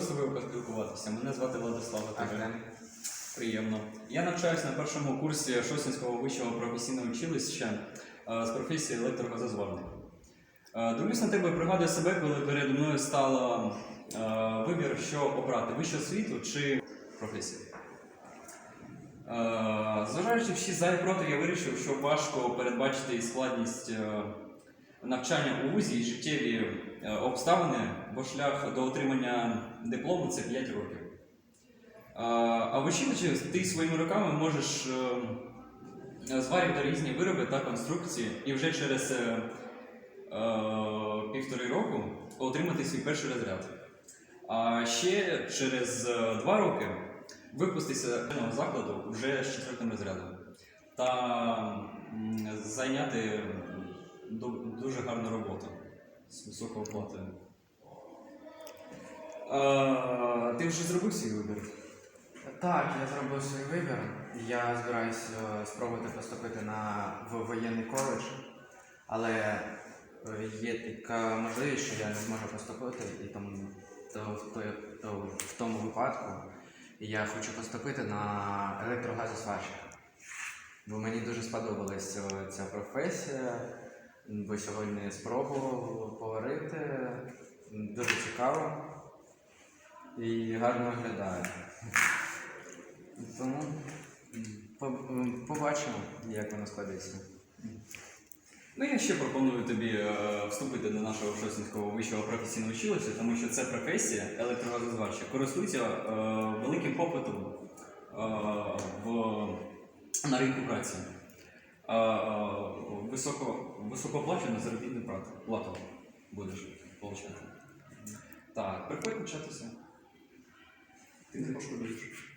з тобою поспілкуватися. Мене звати Владислав Артем. Артем. Приємно. Я навчаюсь на першому курсі Шосінського вищого професійного училища е, з професії електрогазозварник. Е, Дивлюсь на тебе пригадую себе, коли передо мною стало е, вибір, що обрати вищу освіту чи професію. Зважаючи всі за і проти, я вирішив, що важко передбачити і складність навчання у вузі і життєві е, обставини, бо шлях до отримання диплому це 5 років. А, А в училищі ти своїми руками можеш е, зварювати різні вироби та конструкції і вже через е, півтори року отримати свій перший розряд. А ще через два роки випуститися з закладу вже з четвертим розрядом та зайняти дуже гарну роботу з високою оплатою. Ти вже зробив свій вибір? Так, я зробив свій вибір. Я збираюся спробувати поступити на в воєнний коледж, але е, є така можливість, що я не зможу поступити, і тому то, в то в тому випадку я хочу поступити на електрогазосварщика. Бо мені дуже сподобалась ця, ця професія. Бо сьогодні спробував поварити. Дуже цікаво і гарно виглядає. Тому побачимо, як воно складеться. Ну, я ще пропоную тобі е, вступити до нашого Шосінського вищого професійного училища, тому що це професія електрогазозварщик користується е, великим попитом е, в, на ринку праці. Е, е, високо, високооплачена заробітна плату, плату будеш отримати. Так, приходь навчатися. Ти не пошкодуєш.